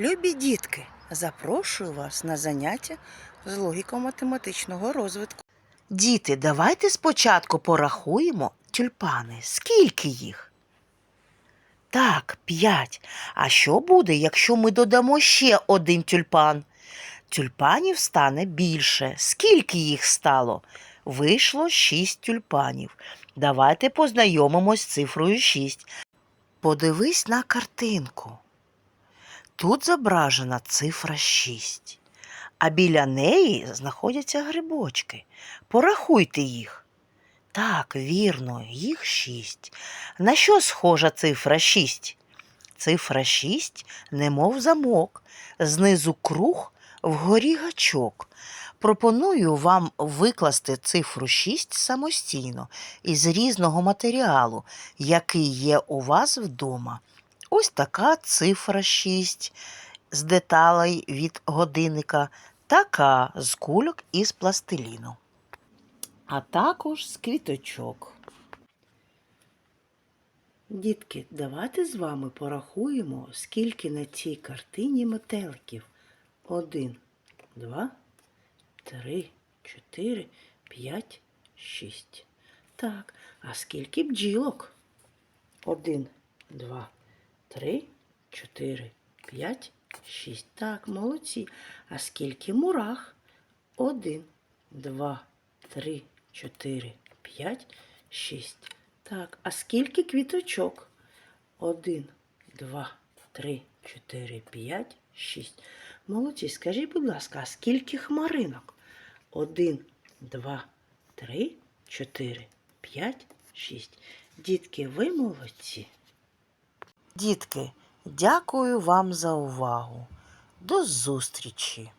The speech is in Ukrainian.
Любі дітки, запрошую вас на заняття з логіко-математичного розвитку. Діти, давайте спочатку порахуємо тюльпани. Скільки їх? Так, п'ять. А що буде, якщо ми додамо ще один тюльпан? Тюльпанів стане більше. Скільки їх стало? Вийшло шість тюльпанів. Давайте познайомимось з цифрою шість. Подивись на картинку. Тут зображена цифра 6, а біля неї знаходяться грибочки. Порахуйте їх. Так, вірно, їх 6. На що схожа цифра 6? Цифра 6 немов замок, знизу круг, вгорі гачок. Пропоную вам викласти цифру 6 самостійно із різного матеріалу, який є у вас вдома. Ось така цифра 6 з деталей від годинника, така з кульок із пластиліну, а також з квіточок. Дітки, давайте з вами порахуємо, скільки на цій картині метеликів. Один, два, три, чотири, п'ять, шість. Так, а скільки бджілок? Один, два, три, чотири, п'ять, шість. Так, молодці. А скільки мурах? Один, два, три, чотири, п'ять, шість. Так, а скільки квіточок? Один, два, три, чотири, п'ять, шість. Молодці, скажіть, будь ласка, а скільки хмаринок? Один, два, три, чотири, п'ять, шість. Дітки, ви молодці. Дітки, дякую вам за увагу. До зустрічі!